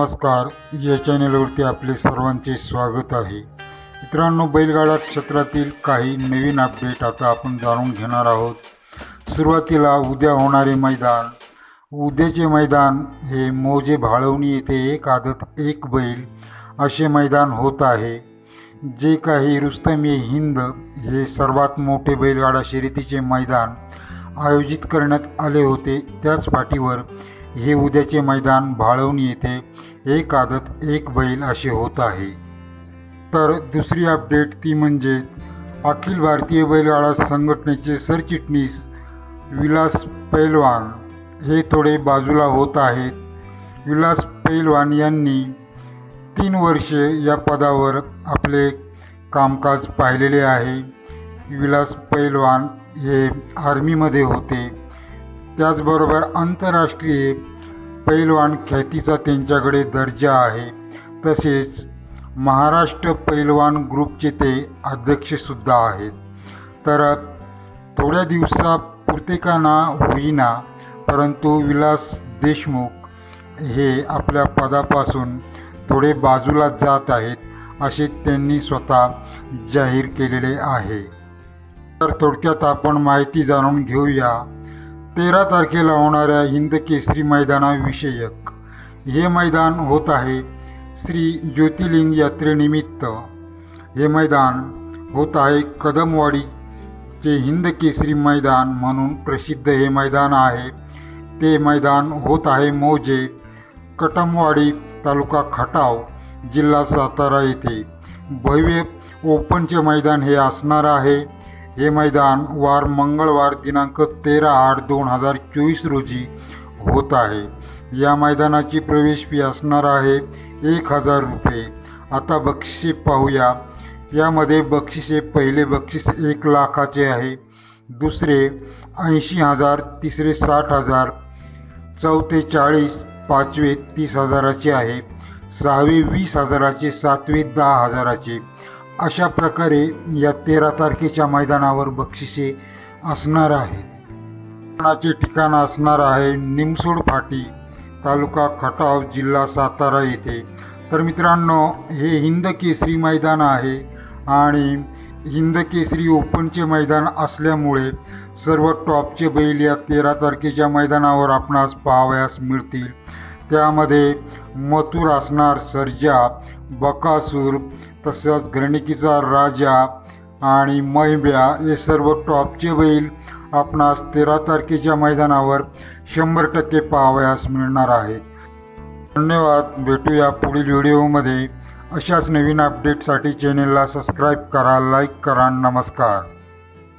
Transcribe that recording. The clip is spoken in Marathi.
नमस्कार या चॅनलवरती आपले सर्वांचे स्वागत आहे. मित्रांनो बैलगाडा क्षेत्रातील काही नवीन अपडेट आता आपण जाणून घेणार आहोत. सुरुवातीला उद्या होणारे मैदान. उद्याचे मैदान हे मौजे भाळवणी येथे एक आदत एक बैल असे मैदान होत आहे. जे काही रुस्तमी हिंद हे सर्वात मोठे बैलगाडा शर्यतीचे मैदान आयोजित करण्यात आले होते. त्याच पाठीवर हे उद्याचे मैदान भाळवणी येथे एक आदत एक बैल असे होत आहे. तर दुसरी अपडेट ती म्हणजे अखिल भारतीय बैलगाडा संघटनेचे सरचिटणीस विलास पैलवान हे थोडे बाजूला होत आहेत. विलास पैलवान यांनी तीन वर्षे या पदावर आपले कामकाज पाहिलेले आहे. विलास पैलवान हे आर्मीमध्ये होते. त्याचबरोबर आंतरराष्ट्रीय पैलवान ख्यातीचा त्यांच्याकडे दर्जा आहे. तसेच महाराष्ट्र पैलवान ग्रुपचे ते अध्यक्षसुद्धा आहेत. तर थोड्या दिवसापुरते का ना होईना परंतु विलास देशमुख हे आपल्या पदापासून थोडे बाजूला जात आहेत असे त्यांनी स्वतः जाहीर केलेले आहे. तर थोडक्यात आपण माहिती जाणून घेऊया. तेरा तारखेला होणाऱ्या हिंद केसरी मैदानाविषयक हे मैदान होत आहे श्री ज्योतिर्लिंग यात्रेनिमित्त. हे मैदान होत आहे कदमवाडीचे हिंद केसरी मैदान म्हणून प्रसिद्ध हे मैदान आहे. ते मैदान होत आहे मोजे कटमवाडी तालुका खटाव जिल्हा सातारा येथे. भव्य ओपनचे मैदान हे असणार आहे. हे मैदान वार मंगळवार दिनांक तेरा आठ दोन हजार चोवीस रोजी होत आहे. या मैदानाची प्रवेश फी असणार आहे एक हजार रुपये. आता बक्षिसे पाहूया. यामध्ये बक्षिसे पहिले बक्षीस एक लाखाचे आहे. दुसरे ऐंशी हजार तिसरे साठ हजार चौथे चाळीस पाचवे तीस हजाराचे आहे. सहावे वीस हजाराचे सातवे दहा हजाराचे. अशा प्रकारे या तेरा तारखेच्या मैदानावर बक्षिसे असणार आहेत. मैदानाचे ठिकाण असणार आहे निमसोड फाटी तालुका खटाव जिल्हा सातारा येथे. तर मित्रांनो हे हिंद केसरी मैदान आहे आणि हिंद केसरी ओपनचे मैदान असल्यामुळे सर्व टॉपचे बैल या तेरा तारखेच्या मैदानावर आपणास पाहावयास मिळतील. त्यामध्ये मथुर असणार सर्जा बकासूर तसंच घरणिकीचा राजा आणि मैब्या हे सर्व टॉपचे बैल आपणास तेरा तारखेच्या मैदानावर शंभर टक्के पाहावयास मिळणार आहेत. धन्यवाद. भेटूया पुढील व्हिडिओमध्ये. अशाच नवीन अपडेटसाठी चॅनेलला सबस्क्राईब करा लाईक करा नमस्कार.